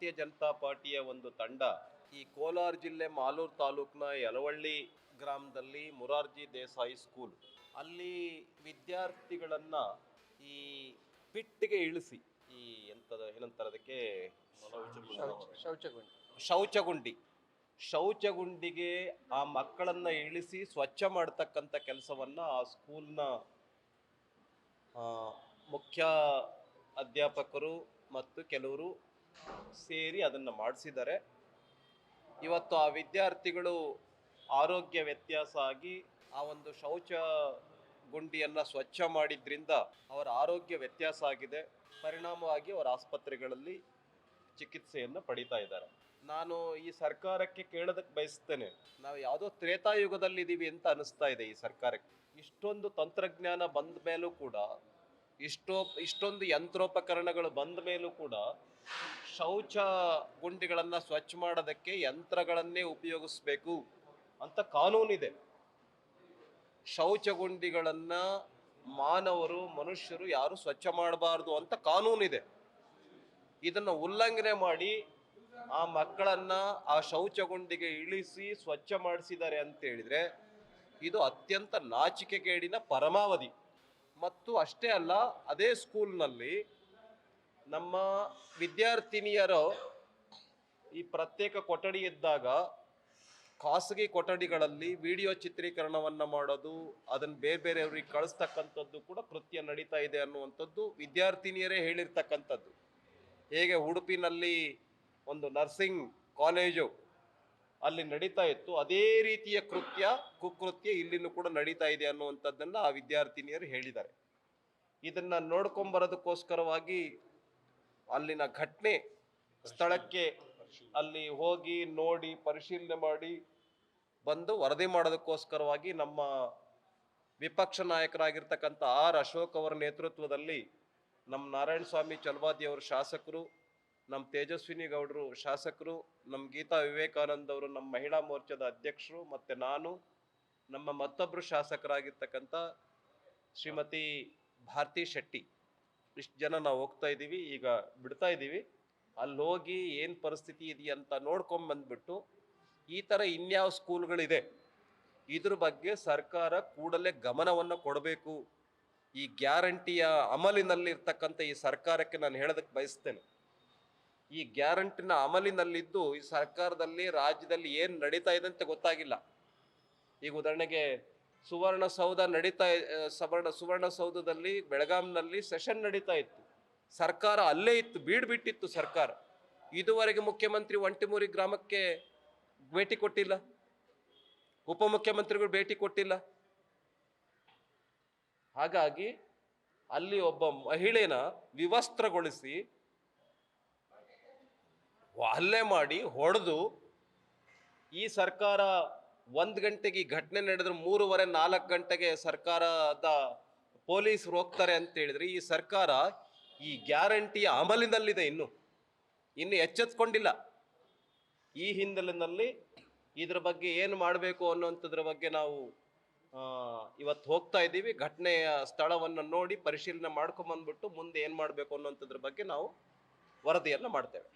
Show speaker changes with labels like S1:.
S1: ಭಾರತೀಯ ಜನತಾ ಪಾರ್ಟಿಯ ಒಂದು ತಂಡ ಈ ಕೋಲಾರ ಜಿಲ್ಲೆ ಮಾಲೂರು ತಾಲೂಕಿನ ಯಲವಳ್ಳಿ ಗ್ರಾಮದಲ್ಲಿ ಮುರಾರ್ಜಿ ದೇಸಾಯಿ ಸ್ಕೂಲ್. ಅಲ್ಲಿ ವಿದ್ಯಾರ್ಥಿಗಳನ್ನು ಈ ಪಿಟ್ಟಿಗೆ ಇಳಿಸಿ ಈ ಎಂಥದ ಏನಂತಾರೆ ಅದಕ್ಕೆ?
S2: ಶೌಚಗುಂಡಿ.
S1: ಶೌಚಗುಂಡಿ. ಶೌಚಗುಂಡಿಗೆ ಆ ಮಕ್ಕಳನ್ನ ಇಳಿಸಿ ಸ್ವಚ್ಛ ಮಾಡ್ತಕ್ಕಂಥ ಕೆಲಸವನ್ನ ಆ ಸ್ಕೂಲ್ನ ಮುಖ್ಯ ಅಧ್ಯಾಪಕರು ಮತ್ತು ಕೆಲವರು ಸೇರಿ ಅದನ್ನು ಮಾಡಿಸಿದ್ದಾರೆ. ಇವತ್ತು ಆ ವಿದ್ಯಾರ್ಥಿಗಳು ಆರೋಗ್ಯ ವ್ಯತ್ಯಾಸ ಆಗಿ ಆ ಒಂದು ಶೌಚ ಗುಂಡಿಯನ್ನು ಸ್ವಚ್ಛ ಮಾಡಿದ್ರಿಂದ ಅವರ ಆರೋಗ್ಯ ವ್ಯತ್ಯಾಸ ಆಗಿದೆ. ಪರಿಣಾಮವಾಗಿ ಅವರ ಆಸ್ಪತ್ರೆಗಳಲ್ಲಿ ಚಿಕಿತ್ಸೆಯನ್ನು ಪಡಿತಾ ಇದ್ದಾರೆ. ನಾನು ಈ ಸರ್ಕಾರಕ್ಕೆ ಕೇಳೋದಕ್ಕೆ ಬಯಸ್ತೇನೆ, ನಾವು ಯಾವುದೋ ತ್ರೇತಾಯುಗದಲ್ಲಿದ್ದೀವಿ ಅಂತ ಅನಿಸ್ತಾ ಇದೆ ಈ ಸರ್ಕಾರಕ್ಕೆ. ಇಷ್ಟೊಂದು ತಂತ್ರಜ್ಞಾನ ಬಂದ ಮೇಲೂ ಕೂಡ ಇಷ್ಟೋ, ಇಷ್ಟೊಂದು ಯಂತ್ರೋಪಕರಣಗಳು ಬಂದ ಮೇಲೂ ಕೂಡ ಶೌಚ ಗುಂಡಿಗಳನ್ನು ಸ್ವಚ್ಛ ಮಾಡೋದಕ್ಕೆ ಯಂತ್ರಗಳನ್ನೇ ಉಪಯೋಗಿಸ್ಬೇಕು ಅಂತ ಕಾನೂನಿದೆ. ಶೌಚ ಗುಂಡಿಗಳನ್ನು ಮಾನವರು, ಮನುಷ್ಯರು ಯಾರು ಸ್ವಚ್ಛ ಮಾಡಬಾರ್ದು ಅಂತ ಕಾನೂನಿದೆ. ಇದನ್ನು ಉಲ್ಲಂಘನೆ ಮಾಡಿ ಆ ಮಕ್ಕಳನ್ನ ಆ ಶೌಚಗುಂಡಿಗೆ ಇಳಿಸಿ ಸ್ವಚ್ಛ ಮಾಡಿಸಿದ್ದಾರೆ ಅಂತ ಹೇಳಿದ್ರೆ ಇದು ಅತ್ಯಂತ ನಾಚಿಕೆಗೇಡಿನ ಪರಮಾವಧಿ. ಮತ್ತು ಅಷ್ಟೇ ಅಲ್ಲ, ಅದೇ ಸ್ಕೂಲ್ನಲ್ಲಿ ನಮ್ಮ ವಿದ್ಯಾರ್ಥಿನಿಯರು ಈ ಪ್ರತ್ಯೇಕ ಕೊಠಡಿ ಇದ್ದಾಗ ಖಾಸಗಿ ಕೊಠಡಿಗಳಲ್ಲಿ ವಿಡಿಯೋ ಚಿತ್ರೀಕರಣವನ್ನು ಮಾಡೋದು, ಅದನ್ನು ಬೇರೆ ಬೇರೆಯವ್ರಿಗೆ ಕಳಿಸ್ತಕ್ಕಂಥದ್ದು ಕೂಡ ಕೃತ್ಯ ನಡೀತಾ ಇದೆ ಅನ್ನುವಂಥದ್ದು ವಿದ್ಯಾರ್ಥಿನಿಯರೇ ಹೇಳಿರ್ತಕ್ಕಂಥದ್ದು. ಹೇಗೆ ಉಡುಪಿನಲ್ಲಿ ಒಂದು ನರ್ಸಿಂಗ್ ಕಾಲೇಜು ಅಲ್ಲಿ ನಡೀತಾ ಇತ್ತು. ಅದೇ ರೀತಿಯ ಕೃತ್ಯ, ಕುಕೃತ್ಯ ಇಲ್ಲಿನೂ ಕೂಡ ನಡೀತಾ ಇದೆ ಅನ್ನುವಂಥದ್ದನ್ನ ಆ ವಿದ್ಯಾರ್ಥಿನಿಯರು ಹೇಳಿದ್ದಾರೆ. ಇದನ್ನ ನೋಡ್ಕೊಂಬರೋದಕ್ಕೋಸ್ಕರವಾಗಿ ಅಲ್ಲಿನ ಘಟನೆ ಸ್ಥಳಕ್ಕೆ ಅಲ್ಲಿ ಹೋಗಿ ನೋಡಿ, ಪರಿಶೀಲನೆ ಮಾಡಿ, ಬಂದು ವರದಿ ಮಾಡೋದಕ್ಕೋಸ್ಕರವಾಗಿ ನಮ್ಮ ವಿಪಕ್ಷ ನಾಯಕರಾಗಿರ್ತಕ್ಕಂಥ ಆರ್ ಅಶೋಕ್ ಅವರ ನೇತೃತ್ವದಲ್ಲಿ ನಮ್ಮ ನಾರಾಯಣ ಸ್ವಾಮಿ ಚಲವಾದಿ ಅವರು ಶಾಸಕರು ನಮ್ಮ ತೇಜಸ್ವಿನಿ ಗೌಡರು ಶಾಸಕರು ನಮ್ಮ ಗೀತಾ ವಿವೇಕಾನಂದ್ ಅವರು ನಮ್ಮ ಮಹಿಳಾ ಮೋರ್ಚಾದ ಅಧ್ಯಕ್ಷರು ಮತ್ತು ನಾನು, ನಮ್ಮ ಮತ್ತೊಬ್ಬರು ಶಾಸಕರಾಗಿರ್ತಕ್ಕಂಥ ಶ್ರೀಮತಿ ಭಾರತಿ ಶೆಟ್ಟಿ. ಇಷ್ಟು ಜನ ನಾವು ಹೋಗ್ತಾ ಇದ್ದೀವಿ ಈಗ ಬಿಡ್ತಾ ಇದ್ದೀವಿ ಅಲ್ಲಿ ಹೋಗಿ ಏನು ಪರಿಸ್ಥಿತಿ ಇದೆಯಂತ ನೋಡ್ಕೊಂಬಂದ್ಬಿಟ್ಟು ಈ ಥರ ಇನ್ಯಾವ ಸ್ಕೂಲ್ಗಳಿದೆ, ಇದ್ರ ಬಗ್ಗೆ ಸರ್ಕಾರ ಕೂಡಲೇ ಗಮನವನ್ನು ಕೊಡಬೇಕು. ಈ ಗ್ಯಾರಂಟಿಯ ಅಮಲಿನಲ್ಲಿರ್ತಕ್ಕಂಥ ಈ ಸರ್ಕಾರಕ್ಕೆ ನಾನು ಹೇಳೋದಕ್ಕೆ ಬಯಸ್ತೇನೆ. ಈ ಗ್ಯಾರಂಟಿನ ಅಮಲಿನಲ್ಲಿದ್ದು ಈ ಸರ್ಕಾರದಲ್ಲಿ ರಾಜ್ಯದಲ್ಲಿ ಏನು ನಡೀತಾ ಇದೆ ಅಂತ ಗೊತ್ತಾಗಿಲ್ಲ. ಈಗ ಉದಾಹರಣೆಗೆ ಸುವರ್ಣಸೌಧ ನಡೀತಾ ಆ, ಸವರ್ಣ ಸುವರ್ಣಸೌಧದಲ್ಲಿ ಬೆಳಗಾಂನಲ್ಲಿ ಸೆಷನ್ ನಡೀತಾ ಇತ್ತು. ಸರ್ಕಾರ ಅಲ್ಲೇ ಇತ್ತು ಬೀಡ್ ಬಿಟ್ಟಿತ್ತು ಸರ್ಕಾರ. ಇದುವರೆಗೆ ಮುಖ್ಯಮಂತ್ರಿ ಒಂಟಿಮೂರಿ ಗ್ರಾಮಕ್ಕೆ ಭೇಟಿ ಕೊಟ್ಟಿಲ್ಲ. ಉಪಮುಖ್ಯಮಂತ್ರಿಗಳು ಭೇಟಿ ಕೊಟ್ಟಿಲ್ಲ. ಹಾಗಾಗಿ ಅಲ್ಲಿ ಒಬ್ಬ ಮಹಿಳೆನ ವಿವಸ್ತ್ರಗೊಳಿಸಿ ಹಲ್ಲೆ ಮಾಡಿ ಹೊಡೆದು ಈ ಸರ್ಕಾರ ಒಂದು ಗಂಟೆಗೆ ಈ ಘಟನೆ ನಡೆದ್ರೆ ಮೂರುವರೆ ನಾಲ್ಕು ಗಂಟೆಗೆ ಸರ್ಕಾರದ ಪೊಲೀಸರು ಹೋಗ್ತಾರೆ ಅಂತ ಹೇಳಿದ್ರೆ ಈ ಸರ್ಕಾರ ಈ ಗ್ಯಾರಂಟಿಯ ಅಮಲಿನಲ್ಲಿದೆ ಇನ್ನು. ಇನ್ನು ಎಚ್ಚೆತ್ಕೊಂಡಿಲ್ಲ. ಈ ಹಿನ್ನೆಲೆಯಲ್ಲಿ ಇದ್ರ ಬಗ್ಗೆ ಏನು ಮಾಡಬೇಕು ಅನ್ನೋಂಥದ್ರ ಬಗ್ಗೆ ನಾವು ಇವತ್ತು ಹೋಗ್ತಾ ಇದ್ದೀವಿ. ಘಟನೆಯ ಸ್ಥಳವನ್ನು ನೋಡಿ ಪರಿಶೀಲನೆ ಮಾಡ್ಕೊಂಬಂದ್ಬಿಟ್ಟು ಮುಂದೆ ಏನು ಮಾಡಬೇಕು ಅನ್ನೋಂಥದ್ರ ಬಗ್ಗೆ ನಾವು ವರದಿಯನ್ನು ಮಾಡ್ತೇವೆ.